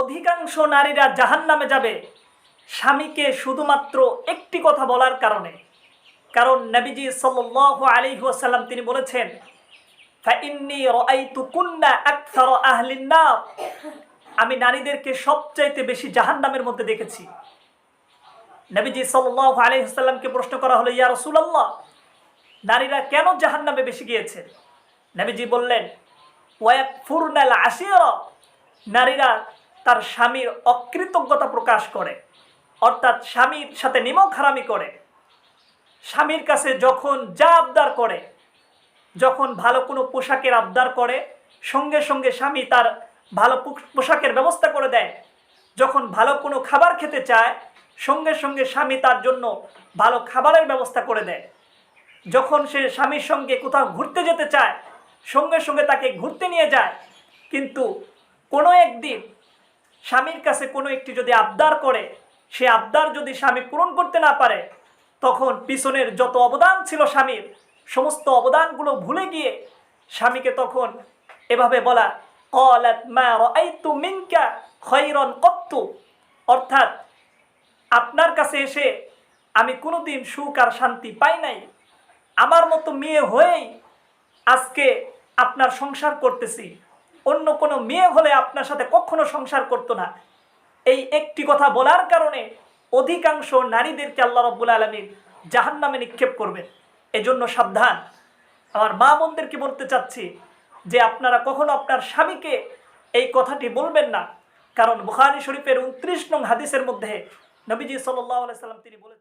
অধিকাংশ নারীরা জাহান নামে যাবে। স্বামীকে শুধুমাত্র একটি কথা বলার কারণে। কারণ নবীজি সাল্লাহ আলী ওয়াসাল্লাম তিনি বলেছেন আমি নারীদেরকে সবচাইতে বেশি জাহান্নামের মধ্যে দেখেছি। নবীজি সাল্লাহ আলহিহাল্লামকে প্রশ্ন করা হলো, ইয়া রসুলাল্লাহ, নারীরা কেন জাহান্নামে বেশি গিয়েছেন নবীজি বললেন ওয়াক ফুরনাল আসিয়া নারীরা তার স্বামীর অকৃতজ্ঞতা প্রকাশ করে, অর্থাৎ স্বামীর সাথে নিমক হারামি করে। স্বামীর কাছে যখন যা আবদার করে, যখন ভালো কোনো পোশাকের আবদার করে, সঙ্গে সঙ্গে স্বামী তার ভালো পোশাকের ব্যবস্থা করে দেয়। যখন ভালো কোনো খাবার খেতে চায়, সঙ্গে সঙ্গে স্বামী তার জন্য ভালো খাবারের ব্যবস্থা করে দেয়। যখন সে স্বামীর সঙ্গে কোথাও ঘুরতে যেতে চায়, সঙ্গে সঙ্গে তাকে ঘুরতে নিয়ে যায়। কিন্তু কোনো একদিন স্বামীর কাছে কোনো একটি যদি আবদার করে, সে আবদার যদি স্বামী পূরণ করতে না পারে, তখন পিছনের যত অবদান ছিল স্বামীর, সমস্ত অবদানগুলো ভুলে গিয়ে স্বামীকে তখন এভাবে বলা মা অর্থাৎ, আপনার কাছে এসে আমি কোনোদিন সুখ আর শান্তি পাই নাই। আমার মতো মেয়ে হয়েই আজকে আপনার সংসার করতেছি। অন্য কোনো মেয়ে হলে আপনার সাথে কখনো সংসার করতো না। এই একটি কথা বলার কারণে অধিকাংশ নারীদেরকে আল্লাহ রব্বুল আলমীর জাহান নামে নিক্ষেপ করবেন। এজন্য সাবধান। আমার মা বোনদেরকে বলতে চাচ্ছি যে আপনারা কখনো আপনার স্বামীকে এই কথাটি বলবেন না। কারণ বুখারি শরীফের উনত্রিশ নং হাদিসের মধ্যে নবীজি সাল্লাহ সাল্লাম তিনি বলেছেন